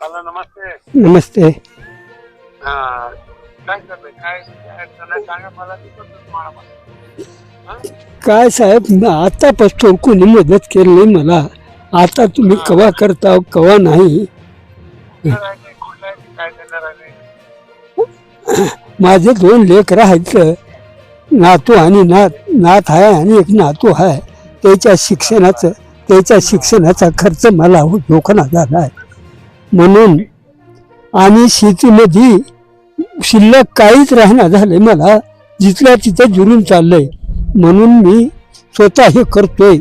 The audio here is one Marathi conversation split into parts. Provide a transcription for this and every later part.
हॅलो नमस्ते नमस्ते हा काय करतोय काय काय अडचण सांगा मला मी करतो तुम्हाला मदत. हा? काय साहेब आतापासून कोणी मदत केली नाही मला. आता तुम्ही कवा करता कवा नाही? राहिले, काय? माझे दोन लेकरं आहेत. नातू आणि नात नात आहे आणि एक नातू आहे. त्याच्या शिक्षणाचं त्याच्या शिक्षणाचा खर्च मला जोखना झाला आहे. म्हणून आणि शेतीमध्ये शिल्लक काहीच राहणार झाले मला. जिथल्या तिथं जुरून चाललंय. म्हणून मी स्वतः हे करतोय.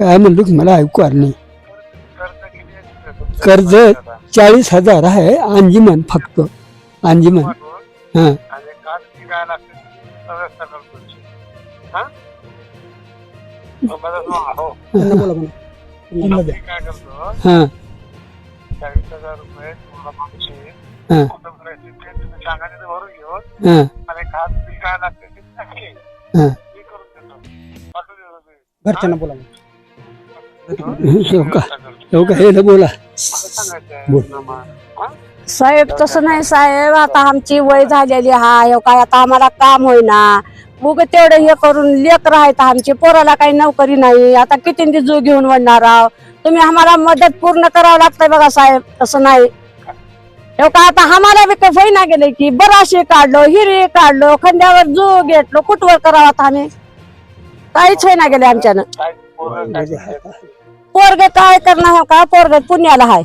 काय म्हणलं की मला ऐकू आलं नाही. कर्ज चाळीस हजार आहे अंजिमन फक्त. अंजिमन. हा? सांग, हो. मी काय करतो हां चाळीस हजार रुपये तुम्हाला मागचे हां कुठं भरायचे ते तुम्ही सांगा तिथे भरून घेऊन हां आणि खास बिल काय लागते ते नक्की हां मी करून देतो पाठवून देतो तुम्ही. घरच्यांना बोला मग. हो का हो का हे ना बोला मला सांगायचं बोल. आहे, नमा. हा? साहेब तसं नाही साहेब आता आमची वय झालेली हाय काय आता आम्हाला काम होईना उग तेवढं हे करून लेकर आहेत आमचे पोराला काही नोकरी नाही. आता किती जीव घेऊन वळणार आहो? तुम्ही आम्हाला मदत पूर्ण करावं लागतंय बघा साहेब तसं नाही. हो का आता आम्हाला बी काही होईना गेले की बराशे काढलो हिरे काढलो खंड्यावर जू घेतलो कुठवर करावं आता आम्ही? काहीच होईना गेले आमच्यानं. काय पोरग काय करणार हो का? पोरग पुण्याला हाय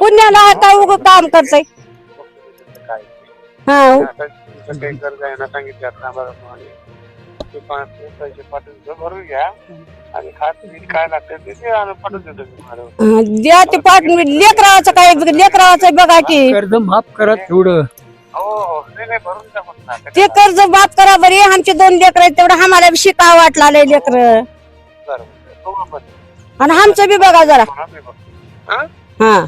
पुण्याला काय उग काम करतय. हा आता तुमचं काही कर्ज आहे ना सांगितलं आता आम्हाला ते पाच पैसे पाठवून भरून घ्या आणि खास बिल काय लागतं ते पाठवून देतो मी तुम्हाला द्या ते पाठ लेकराचं काय लेकराचं बघा की कर्ज माफ करा तेवढं हो हो नाही नाही भरून द्या मग ना. ते कर्ज बाप करा बरी आमचे दोन लेकर आहेत तेवढं आम्हाला बी शिकावं वाटला लेकर बरं, बरं. हो. आणि आमचं बी बघा जरा हा, बघतो. हा? हा